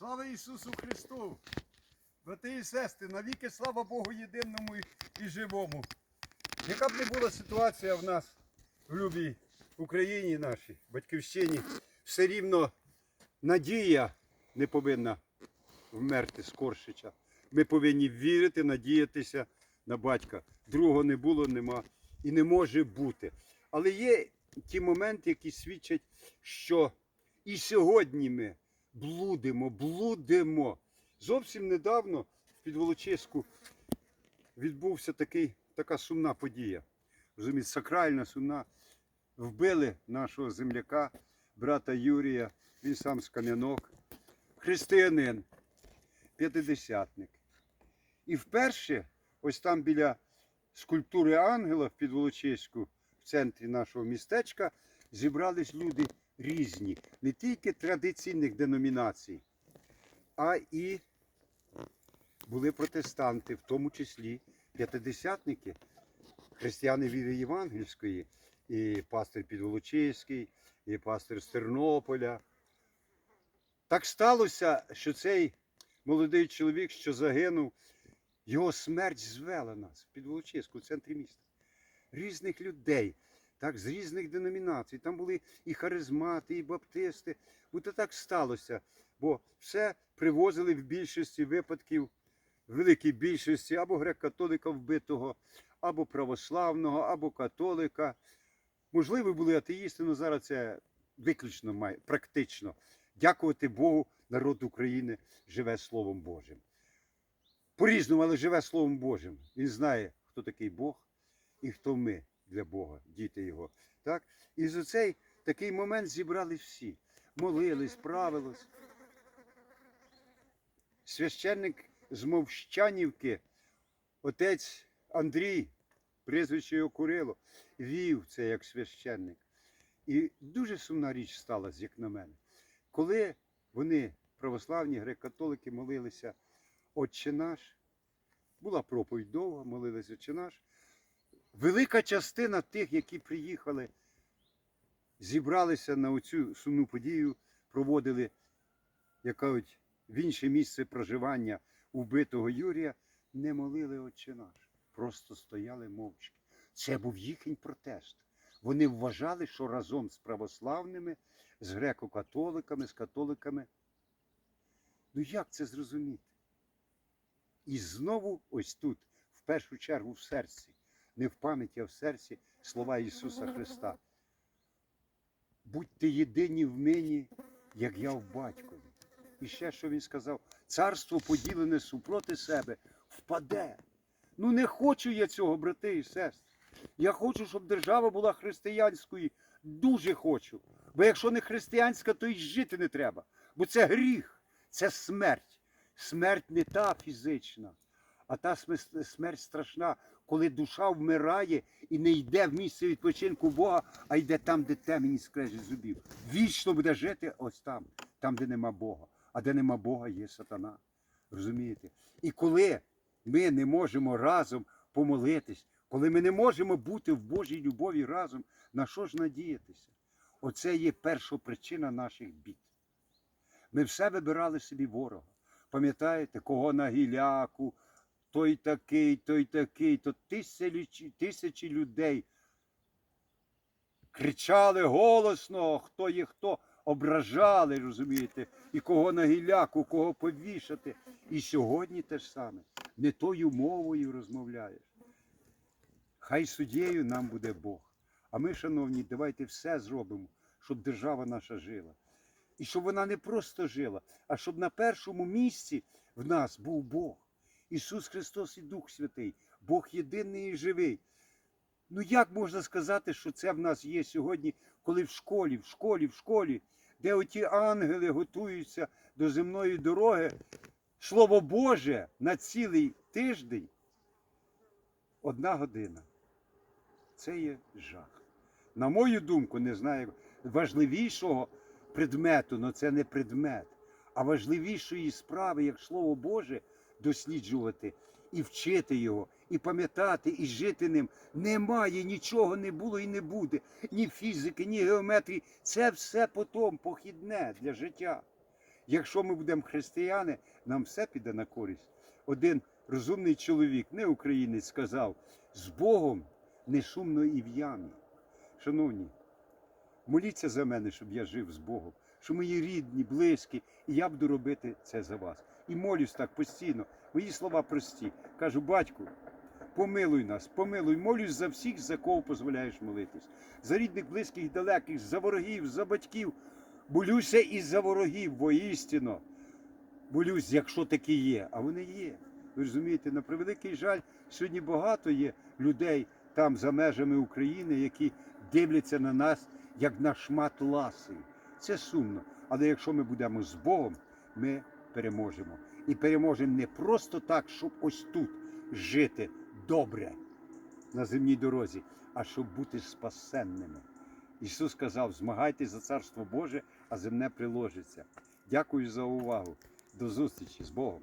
Слава Ісусу Христу! Брати і сестри, навіки слава Богу єдиному і- живому. Яка б не була ситуація в нас в любій Україні нашій, батьківщині, все рівно надія не повинна вмерти скоршича. Ми повинні вірити, надіятися на батька. Другого не було, нема і не може бути. Але є ті моменти, які свідчать, що і сьогодні ми блудимо, блудимо. Зовсім недавно в Підволочиську відбувся такий, така сумна подія. Розумієте, сакральна, сумна. Вбили нашого земляка, брата Юрія, він сам з Кам'янок, християнин, п'ятидесятник. І вперше, ось там біля скульптури ангела в Підволочиську, в центрі нашого містечка, зібрались люди різні, не тільки традиційних деномінацій, а і були протестанти, в тому числі п'ятидесятники, християни віри євангельської, і пастир Підволочиський, і пастир з Тернополя. Так сталося, що цей молодий чоловік, що загинув, його смерть звела нас в Підволочиську, в центрі міста. Різних людей, так, з різних деномінацій. Там були і харизмати, і баптисти. Бо то так сталося, бо все привозили в більшості випадків, в великій більшості або грек-католика вбитого, або православного, або католика. Можливо, були атеїсти, але зараз це виключно має, практично. Дякувати Богу, народ України живе Словом Божим. По-різному, але живе Словом Божим. Він знає, хто такий Бог і хто ми для Бога, діти Його. Так? І за цей такий момент зібрались всі. Молились, правились. Священник з Мовщанівки, отець Андрій, прізвище його Курило, вів це як священник. І дуже сумна річ сталася, як на мене. Коли вони, православні греко-католики, молилися Отче наш, була проповідь довга, молилися Отче наш. Велика частина тих, які приїхали, зібралися на оцю сумну подію, проводили як кажуть, в інше місце проживання вбитого Юрія, не молили Отче наш, просто стояли мовчки. Це був їхній протест. Вони вважали, що разом з православними, з греко-католиками, з католиками. Ну як це зрозуміти? І знову ось тут, в першу чергу, в серці, не в пам'яті, а в серці слова Ісуса Христа. Будьте єдині в мені, як я в батькові. І ще що він сказав: царство поділене супроти себе впаде. Ну не хочу я цього, брати і сестри. Я хочу, щоб держава була християнською. Дуже хочу. Бо якщо не християнська, то й жити не треба. Бо це гріх, це смерть. Смерть не та фізична, а та смерть страшна, коли душа вмирає і не йде в місце відпочинку Бога, а йде там, де темені скрежі зубів. Вічно буде жити ось там, там, де нема Бога. А де нема Бога, є сатана. Розумієте? І коли ми не можемо разом помолитись, коли ми не можемо бути в Божій любові разом, на що ж надіятися? Оце є перша причина наших бід. Ми все вибирали собі ворога. Пам'ятаєте, кого на гіляку, той такий, той такий, то тисячі, тисячі людей кричали голосно, хто є хто, ображали, розумієте, і кого на гіляку, кого повішати. І сьогодні те ж саме. Не тою мовою розмовляєш. Хай суддєю нам буде Бог. А ми, шановні, давайте все зробимо, щоб держава наша жила. І щоб вона не просто жила, а щоб на першому місці в нас був Бог. Ісус Христос і Дух Святий, Бог єдиний і живий. Ну як можна сказати, що це в нас є сьогодні, коли в школі, в школі, в школі, де оті ангели готуються до земної дороги, Слово Боже на цілий тиждень одна година. Це є жах. На мою думку, не знаю, важливішого предмету, але це не предмет, а важливішої справи, як Слово Боже, досліджувати і вчити його, і пам'ятати, і жити ним. Немає, нічого не було і не буде. Ні фізики, ні геометрії. Це все потом похідне для життя. Якщо ми будемо християни, нам все піде на користь. Один розумний чоловік, не українець, сказав: з Богом не шумно і в ямі. Шановні, моліться за мене, щоб я жив з Богом, що мої рідні, близькі, і я буду робити це за вас. І молюсь так постійно. Мої слова прості. Кажу, батьку, помилуй нас, помилуй, молюсь за всіх, за кого дозволяєш молитись. За рідних, близьких, далеких, за ворогів, за батьків. Болюся і за ворогів, воістину. Болюсь, якщо такі є, а вони є. Ви розумієте, на превеликий жаль, сьогодні багато є людей там за межами України, які дивляться на нас як на шмат ласи. Це сумно. Але якщо ми будемо з Богом, ми переможемо. І переможемо не просто так, щоб ось тут жити добре на земній дорозі, а щоб бути спасенними. Ісус сказав: змагайтесь за Царство Боже, а земне приложиться. Дякую за увагу. До зустрічі з Богом.